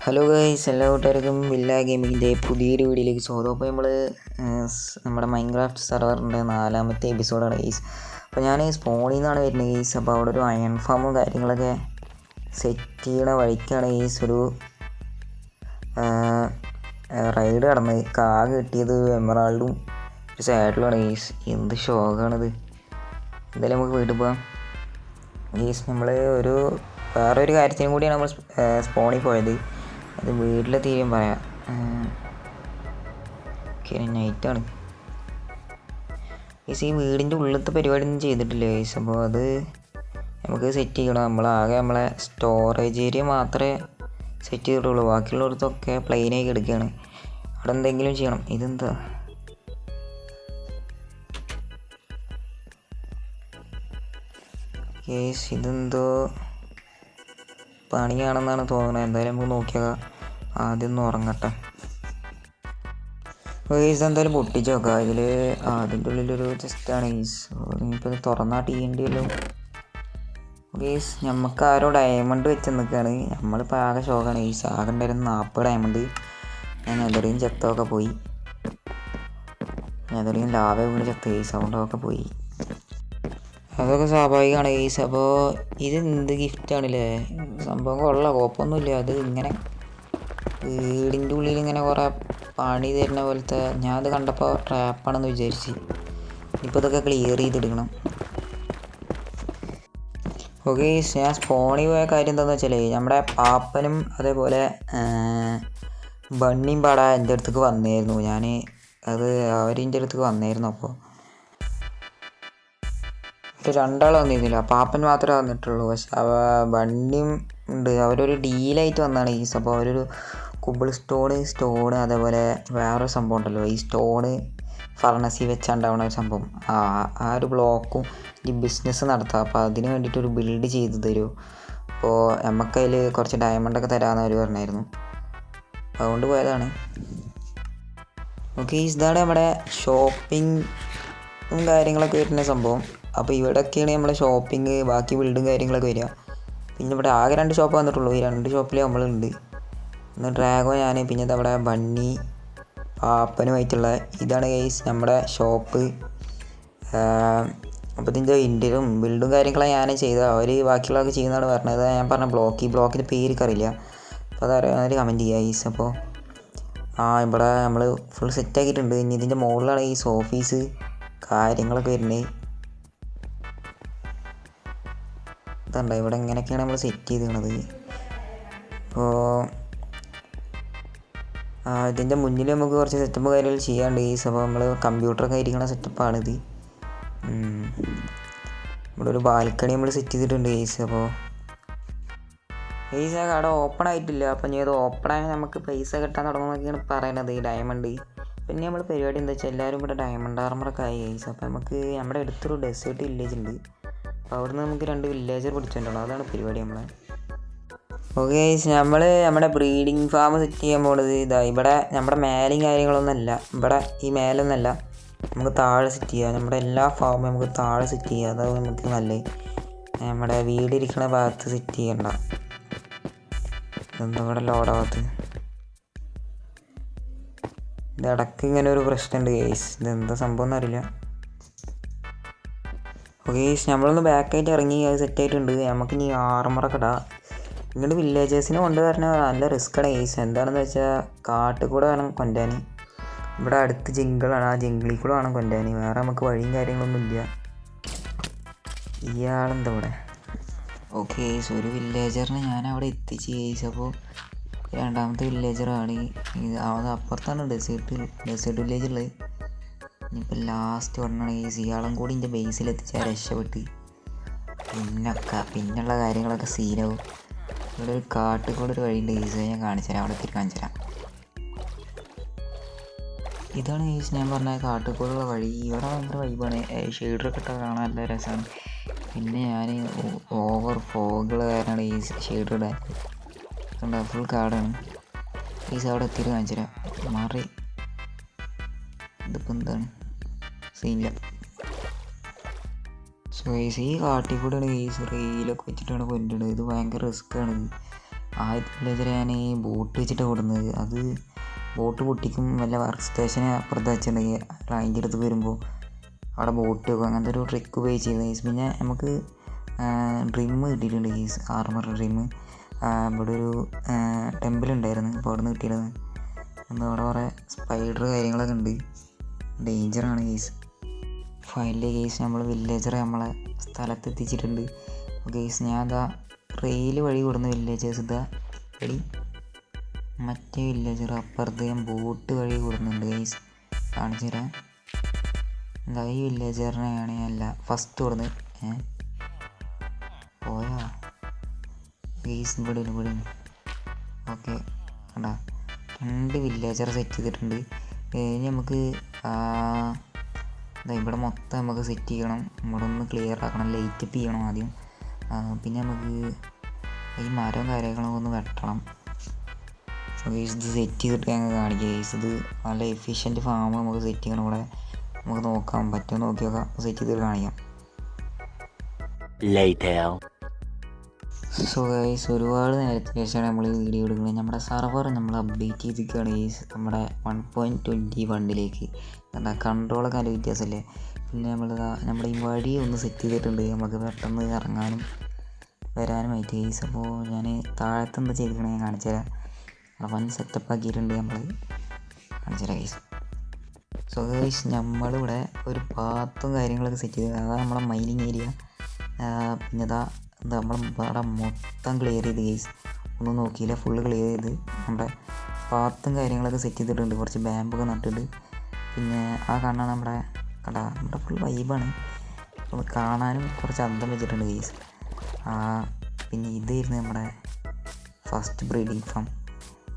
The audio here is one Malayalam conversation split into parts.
ഹലോ ഗൈസ് എല്ലാ കൂട്ടുകാർക്കും വില്ല ഗെയിമിങ്ങിന്റെ പുതിയൊരു വീഡിയോയിലേക്ക് സ്വാഗതം. അപ്പോൾ നമ്മൾ നമ്മുടെ മൈൻക്രാഫ്റ്റ് സെർവറിന്റെ നാലാമത്തെ എപ്പിസോഡാണ് ഗൈസ് അപ്പോൾ ഞാൻ സ്പോണിൽ നിന്നാണ് വരുന്നത് ഗൈസ് അപ്പോൾ അവിടെ ഒരു അയൺ ഫാമും കാര്യങ്ങളൊക്കെ സെറ്റ് ചെയ്യണ വഴിക്കാണ് ഗൈസ് ഒരു റൈഡ് കടന്നത് കാ കിട്ടിയത് എമറാൾഡും ഒരു സൈഡിലാണ് ഗൈസ് എന്ത് ഷോക്കാണിത് എന്തായാലും നമുക്ക് വീട്ടിൽ പോകാം ഗെയ്സ് നമ്മൾ ഒരു വേറൊരു കാര്യത്തിനും കൂടിയാണ് നമ്മൾ സ്പോണിൽ പോയത്. അത് വീട്ടിലെ തീരും പറയാം. ഓക്കെ ആണ്. ഈ വീടിന്റെ ഉള്ളിലത്തെ പരിപാടി ഒന്നും ചെയ്തിട്ടില്ല. ഏസ് അപ്പോൾ അത് നമുക്ക് സെറ്റ് ചെയ്യണം. നമ്മളാകെ നമ്മളെ സ്റ്റോറേജ് ഏരിയ മാത്രമേ സെറ്റ് ചെയ്തിട്ടുള്ളൂ. ബാക്കിയുള്ളിടത്തൊക്കെ പ്ലെയിനായി എടുക്കുകയാണ് അവിടെ എന്തെങ്കിലും ചെയ്യണം. ഇതെന്താ? കേസ് ഇതെന്തോ? പണിയാണെന്നാണ് തോന്നുന്നത്. എന്തായാലും നമുക്ക് നോക്കിയാൽ ആദ്യം ഒന്ന് ഉറങ്ങട്ടെ. കേസ് എന്തായാലും പൊട്ടിച്ച്? നോക്കാം ഇതിൽ അതിന്റെ ഉള്ളിലൊരു ജസ്റ്റാണ് ഈസ് ഇനിയിപ്പോൾ ഇത് തുറന്നാ ടീന്റെ വല്ലതും കേസ് നമുക്ക് ആരോ ഡയമണ്ട് വെച്ച് നിൽക്കുകയാണ് നമ്മളിപ്പോൾ ആകെ ഷോക്കാണ് ഈസ് ആകെ ഉണ്ടായിരുന്ന നാൽപ്പത് ഡയമണ്ട് ഞാൻ നെതറിയും ചെത്തൊക്കെ പോയി. നെതറിയും ലാവ വീണ് ചെത്ത. ഈ സൗണ്ടൊക്കെ പോയി. അതൊക്കെ സ്വാഭാവികമാണ്. ഈ അപ്പോൾ ഇത് എന്ത് ഗിഫ്റ്റാണല്ലേ സംഭവം കൊള്ള. കുഴപ്പമൊന്നുമില്ല. അത് ഇങ്ങനെ വീടിന്റെ ഉള്ളിൽ ഇങ്ങനെ കുറേ പണി തരുന്ന പോലത്തെ ഞാൻ അത് കണ്ടപ്പോൾ ട്രാപ്പാണെന്ന് വിചാരിച്ച്. ഇപ്പോൾ ഇതൊക്കെ ക്ലിയർ ചെയ്തെടുക്കണം. ഓക്കെ ഞാൻ സ്പോണിൽ പോയ കാര്യം എന്താണെന്ന് വെച്ചാൽ നമ്മുടെ പാപ്പനും അതേപോലെ ബണ്ണിയും പാടാ എന്റെ അടുത്തേക്ക് വന്നിരുന്നു ഞാൻ അത് അവരിന്റെ അടുത്തേക്ക് വന്നിരുന്നു അപ്പോൾ ഒരു രണ്ടാൾ വന്നിരുന്നില്ല. പാപ്പൻ മാത്രമേ വന്നിട്ടുള്ളൂ. പക്ഷെ അവ വണ്ടിയും ഉണ്ട്. അവരൊരു ഡീലായിട്ട് വന്നാണ് ഈ അപ്പോൾ അവരൊരു കുബിൾ സ്റ്റോണ് സ്റ്റോണ് അതേപോലെ വേറൊരു സംഭവം ഉണ്ടല്ലോ. ഈ സ്റ്റോണ് ഫർണസി വെച്ചാണ്ടാവണ ഒരു സംഭവം. ആ ആ ഒരു ബ്ലോക്കും ഈ ബിസിനസ് നടത്താം. അപ്പോൾ അതിന് വേണ്ടിയിട്ട് ഒരു ബിൽഡ് ചെയ്ത് തരൂ. അപ്പോൾ നമുക്കതിൽ കുറച്ച് ഡയമണ്ടൊക്കെ തരാമെന്ന് അവർ പറഞ്ഞായിരുന്നു. അതുകൊണ്ട് പോയതാണ്. ഓക്കെ ഇതാണ് നമ്മുടെ ഷോപ്പിംഗ് കാര്യങ്ങളൊക്കെ വരുന്ന സംഭവം. അപ്പോൾ ഇവിടെയൊക്കെയാണ് നമ്മുടെ ഷോപ്പിംഗ് ബാക്കി ബിൽഡും കാര്യങ്ങളൊക്കെ വരിക. പിന്നെ ഇവിടെ ആകെ രണ്ട് ഷോപ്പ് വന്നിട്ടുള്ളൂ. ഈ രണ്ട് ഷോപ്പിൽ നമ്മളുണ്ട്. ഒന്ന് ഡ്രാഗോ ഞാൻ പിന്നെ അവിടെ ബണ്ണി പാപ്പനുമായിട്ടുള്ള ഇതാണ് ഗൈസ് നമ്മുടെ ഷോപ്പ് അപ്പോൾ ഇതിന്റെ ഇന്ററും ബിൽഡും കാര്യങ്ങളാണ് ഞാൻ ചെയ്തത്. അവർ ബാക്കിയുള്ളതൊക്കെ ചെയ്യുന്നതാണ് പറഞ്ഞത്. ഞാൻ പറഞ്ഞ ബ്ലോക്ക് ഈ ബ്ലോക്കിന്റെ പേര് അറിയില്ല അപ്പോൾ അത് അറിയാൻ കമന്റ് ചെയ്യുക ഗൈസ് അപ്പോൾ ആ ഇവിടെ നമ്മൾ ഫുൾ സെറ്റ് ആക്കിയിട്ടുണ്ട്. ഇനി ഇതിന്റെ മുകളിലാണ് ഈ ഓഫീസ് കാര്യങ്ങളൊക്കെ വരുന്നത്. ഇതുണ്ട് ഇവിടെ ഇങ്ങനെയൊക്കെയാണ് നമ്മൾ സെറ്റ് ചെയ്തിരുന്നത് അപ്പോൾ ഇതിന്റെ മുന്നിൽ നമുക്ക് കുറച്ച് സെറ്റപ്പ് കാര്യങ്ങൾ ചെയ്യാണ്ട് ഈ സംഭവം നമ്മൾ കമ്പ്യൂട്ടറൊക്കെ ഇരിക്കുന്ന സെറ്റപ്പാണിത് ഇവിടെ ഒരു ബാൽക്കണി നമ്മൾ സെറ്റ് ചെയ്തിട്ടുണ്ട് ഏസ് അപ്പോൾ ഏസ് ആ കട ഓപ്പൺ ആയിട്ടില്ല. അപ്പം ഇനി അത് ഓപ്പൺ ആയാൽ നമുക്ക് പൈസ കിട്ടാൻ തുടങ്ങുന്നൊക്കെയാണ് പറയണത് ഈ ഡയമണ്ട് പിന്നെ നമ്മൾ പരിപാടി എന്താ വെച്ചാൽ എല്ലാവരും ഇവിടെ ഡയമണ്ട് ആർമറൊക്കെ ആയി ഏസ് അപ്പോൾ നമുക്ക് നമ്മുടെ അടുത്തൊരു ഡെസേർട്ട് വില്ലേജ് ഉണ്ട്. അവിടെ നിന്ന് നമുക്ക് രണ്ട് വില്ലേജർ പിടിച്ചിട്ടുണ്ടോ അതാണ് പരിപാടി നമ്മളെ. ഓക്കെ നമ്മൾ നമ്മുടെ ബ്രീഡിങ് ഫാം സെറ്റ് ചെയ്യാൻ പോകുന്നത് ഇതാ. ഇവിടെ നമ്മുടെ മേലെയും കാര്യങ്ങളൊന്നുമല്ല ഇവിടെ ഈ മേലൊന്നല്ല നമുക്ക് താഴെ സെറ്റ് ചെയ്യാം. നമ്മുടെ എല്ലാ ഫാമും നമുക്ക് താഴെ സെറ്റ് ചെയ്യാം. അതാവും നമുക്ക് നല്ലത് നമ്മുടെ വീടിരിക്കുന്ന ഭാഗത്ത് സെറ്റ് ചെയ്യണ്ട. എന്താ ഇവിടെ ലോഡാകത്ത് ഇത് ഇങ്ങനെ ഒരു പ്രശ്നമുണ്ട് കേസ് ഇതെന്താ സംഭവം എന്നറിയില്ല. ഓക്കെ നമ്മളൊന്ന് ബാക്കായിട്ട് ഇറങ്ങി അത് സെറ്റ് ആയിട്ടുണ്ട്. നമുക്ക് ഇനി ആർമറൊക്കെ ഇടാം. ഇങ്ങോട്ട് വില്ലേജേഴ്സിനെ കൊണ്ടുവരണ നല്ല റിസ്ക് ആണ് ഏസ് എന്താണെന്ന് വെച്ചാൽ കാട്ടിൽ കൂടെ വേണം കൊണ്ടുവരാൻ ഇവിടെ അടുത്ത് ജിങ്കിളാണ് ആ ജിങ്കിളിൽ കൂടെ വേണം കൊണ്ടുവരാൻ വേറെ നമുക്ക് വഴിയും കാര്യങ്ങളൊന്നും ഇല്ല. ഇയാളെന്താ ഇവിടെ? ഓക്കെ ഏസ് ഒരു വില്ലേജറിനെ ഞാൻ അവിടെ എത്തിച്ച് ഏസ് അപ്പോൾ രണ്ടാമത്തെ വില്ലേജറാണ് അവിടെ അപ്പുറത്താണ് ഡെസേർട്ട് ഡെസേർട്ട് വില്ലേജ് ഉള്ളത്. ഇനിയിപ്പോൾ ലാസ്റ്റ് ഈ ഇയാളും കൂടി എന്റെ ബേസിൽ എത്തിച്ചാൽ രക്ഷപ്പെട്ട്. പിന്നൊക്കെ പിന്നുള്ള കാര്യങ്ങളൊക്കെ സീനാവും ഇവിടെ ഒരു കാട്ടുകൂടെ ഒരു വഴിയുണ്ട് ഈസ് ഞാൻ കാണിച്ചു തരാം അവിടെ എത്തി കാണിച്ചു തരാം ഇതാണ് ഈസ് ഞാൻ പറഞ്ഞ കാട്ടുകൂടുള്ള വഴി. ഇവിടെ ഭയങ്കര വൈബാണ് ഷെയ്ഡറൊക്കെ ഇട്ടാൽ കാണാൻ നല്ല രസമാണ് പിന്നെ ഞാൻ ഓവർ ഫോഗുള്ള കാരണമാണ് ഈ ഷെയ്ഡർ ഇടാൻ. ഫുൾ കാടാണ്. ഈസ് അവിടെ എത്തിയിട്ട് കാണിച്ചു തരാം മാറി. ഇതിപ്പോൾ എന്താണ് സീനില്ല. സോ ഗൈസ് ഈ കാട്ടിൽ കൂടെയാണ് ഗൈസ് റെയിലൊക്കെ വെച്ചിട്ടാണ് കൊണ്ടുവരുന്നത് ഇത് ഭയങ്കര റിസ്ക്കാണ് ആദ്യത്തിലെതിരെ ഞാൻ ഞാൻ ബോട്ട് വെച്ചിട്ട് കൊടുക്കുന്നത് അത് ബോട്ട് പൊട്ടിക്കും വല്ല വർക്ക് സ്റ്റേഷന് അപ്പുറത്ത് വെച്ചിട്ടുണ്ടെങ്കിൽ അതിന്റെ അടുത്ത് വരുമ്പോൾ അവിടെ ബോട്ട് വെക്കും. അങ്ങനത്തെ ഒരു ട്രിക്ക് ഉപയോഗിച്ചിരുന്നു ഗൈസ് പിന്നെ നമുക്ക് ഡ്രീം കിട്ടിയിട്ടുണ്ട് ഗൈസ് ആർമർ ഡ്രീം ഇവിടെ ഒരു ടെമ്പിൾ ഉണ്ടായിരുന്നു. അപ്പോൾ അവിടെ നിന്ന് കിട്ടിയിരുന്നു എന്താ അവിടെ കുറേ സ്പൈഡർ കാര്യങ്ങളൊക്കെ ഉണ്ട്. ഡേഞ്ചറാണ് കേസ് ഫൈനലി കേസ് നമ്മൾ വില്ലേജറെ നമ്മളെ സ്ഥലത്ത് എത്തിച്ചിട്ടുണ്ട് കേസ് ഞാൻ അതാ റെയിൽ വഴി കൊടുന്ന വില്ലേജേഴ്സ് ഇതാ റെഡി മറ്റേ വില്ലേജർ അപ്പുറത്ത് ഞാൻ ബോട്ട് വഴി കൊടുക്കുന്നുണ്ട് കേസ് കാണിച്ചു തരാം. എന്താ ഈ വില്ലേജറിനെയാണ് ഞാൻ അല്ല ഫസ്റ്റ് കൊടുന്നത് ഏ? പോയാ? കേസ് ഇവിടെ ഇവിടെ ഓക്കെ കണ്ടാ. രണ്ട് വില്ലേജർ സെറ്റ് ചെയ്തിട്ടുണ്ട്. ഇനി നമുക്ക് ഇവിടെ മൊത്തം നമുക്ക് സെറ്റ് ചെയ്യണം. ഇവിടെ ഒന്ന് ക്ലിയർ ആക്കണം. ലൈറ്റ് അപ്പ് ചെയ്യണം ആദ്യം. പിന്നെ നമുക്ക് ഈ മരവും കാര്യങ്ങളൊക്കെ ഒന്ന് വെട്ടണം. ഗൈസ് ഇത് സെറ്റ് ചെയ്തിട്ട് ഞങ്ങൾ കാണിക്കാം ഗൈസ് ഇത് നല്ല എഫിഷ്യന്റ് ഫാം നമുക്ക് സെറ്റ് ചെയ്യണം ഇവിടെ. നമുക്ക് നോക്കാം പറ്റുമോ നോക്കി നോക്കാം. സെറ്റ് ചെയ്തിട്ട് കാണിക്കാം. സോ ഗൈസ് ഒരുപാട് നേരത്തിന് ശേഷമാണ് നമ്മൾ ഈ വീഡിയോ എടുക്കുന്നത്. നമ്മുടെ സർവർ നമ്മൾ അപ്ഡേറ്റ് ചെയ്തിരിക്കുകയാണ് ഗൈസ് നമ്മുടെ വൺ പോയിന്റ് ട്വന്റി വണ്ണിലേക്ക് എന്താ കൺട്രോളൊക്കെ നല്ല വ്യത്യാസമല്ലേ? പിന്നെ നമ്മൾ നമ്മുടെ ഈ വഴി ഒന്ന് സെറ്റ് ചെയ്തിട്ടുണ്ട്. നമുക്ക് പെട്ടെന്ന് ഇറങ്ങാനും വരാനുമായിട്ട് ഗൈസ് അപ്പോൾ ഞാൻ താഴത്ത് എന്താ ചെയ്തിരിക്കണേ ഞാൻ കാണിച്ചു തരാം. വൺ സെറ്റപ്പ് ആക്കിയിട്ടുണ്ട് നമ്മൾ കാണിച്ചു തരാം ഗൈസ് സോ ഗൈസ് നമ്മളിവിടെ ഒരു പാത്തും കാര്യങ്ങളൊക്കെ സെറ്റ് ചെയ്ത് അതാണ് നമ്മുടെ മൈനിങ് ഏരിയ പിന്നെ ഇതാ നമ്മൾ പാടം മൊത്തം ക്ലിയർ ചെയ്ത് ഗെയ്സ് ഒന്നും നോക്കിയില്ല ഫുള്ള് ക്ലിയർ ചെയ്ത്. നമ്മുടെ പാത്തും കാര്യങ്ങളൊക്കെ സെറ്റ് ചെയ്തിട്ടുണ്ട്. കുറച്ച് ബാമ്പൊക്കെ നട്ടിട്ട്. പിന്നെ ആ കാണാൻ നമ്മുടെ കട നമ്മുടെ ഫുൾ വൈബാണ് അപ്പോൾ കാണാനും കുറച്ച് അന്തം വെച്ചിട്ടുണ്ട് ഗെയ്സ് ആ പിന്നെ ഇതായിരുന്നു നമ്മുടെ ഫസ്റ്റ് ബ്രീഡിങ് ഫാം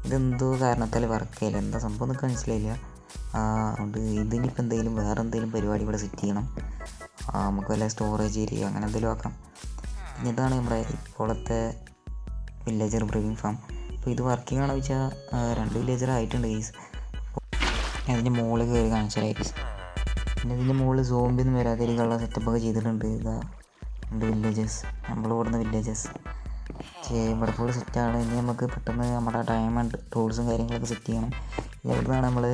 ഇതെന്തോ കാരണത്താൽ വർക്ക് ചെയ്യില്ല എന്താ സംഭവം എന്നൊക്കെ മനസ്സിലായില്ല. അതുകൊണ്ട് ഇതിനിപ്പോൾ എന്തെങ്കിലും വേറെ എന്തെങ്കിലും പരിപാടി ഇവിടെ സെറ്റ് ചെയ്യണം. നമുക്ക് വല്ല സ്റ്റോറേജ് ഏരിയ അങ്ങനെ എന്തെങ്കിലും ആക്കാം. ഇതാണ് നമ്മുടെ ഇപ്പോഴത്തെ വില്ലേജർ ബ്രീവിങ് ഫാം അപ്പോൾ ഇത് വർക്കിംഗ് ആണോ വെച്ചാൽ രണ്ട് വില്ലേജർ ആയിട്ടുണ്ട് ഗൈസ് അതിന്റെ മുകളിൽ കയറി കാണിച്ചാൽ ഗൈസ് പിന്നെ ഇതിന്റെ മുകളിൽ സോംബിയൊന്നും വരാത്ത രീതിയിലുള്ള സെറ്റപ്പൊക്കെ ചെയ്തിട്ടുണ്ട്. ഇതാ രണ്ട് വില്ലേജസ് നമ്മൾ ഓടുന്ന വില്ലേജസ് ഇവിടെ ഫുൾ സെറ്റാണ് ഇനി നമുക്ക് പെട്ടെന്ന് നമ്മുടെ ഡയമണ്ട് ടൂൾസും കാര്യങ്ങളൊക്കെ സെറ്റ് ചെയ്യണം. ഇവിടുന്നാണ് നമ്മൾ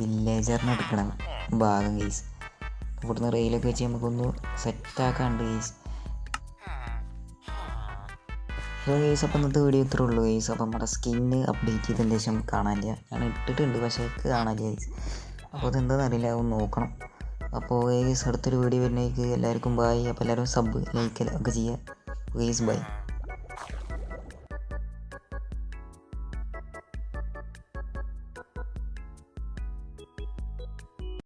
വില്ലേജറിന് എടുക്കണം ഭാഗം കേസ് ഇവിടുന്ന് റെയിലൊക്കെ വെച്ച് നമുക്കൊന്ന് സെറ്റാക്കാണ്ട് കേസ് ഹലോ ഗെയ്സ് അപ്പം ഇന്നത്തെ വീഡിയോ ഇത്രേ ഉള്ളൂ. ഗെയ്സ് അപ്പം നമ്മുടെ സ്കിന്ന് അപ്ഡേറ്റ് ചെയ്തതിന് ശേഷം കാണാനില്ല ഞാൻ ഇട്ടിട്ടുണ്ട് പക്ഷേ കാണാനില്ല ഗെയ്സ് അപ്പോൾ അതെന്താണെന്ന് അറിയില്ല നോക്കണം. അപ്പോൾ ഗെയ്സ് അടുത്തൊരു വീഡിയോ വരുന്നേക്ക് എല്ലാവർക്കും ബായ് അപ്പോൾ എല്ലാവരും സബ് ലൈക്ക് ഒക്കെ ചെയ്യുക. Guys by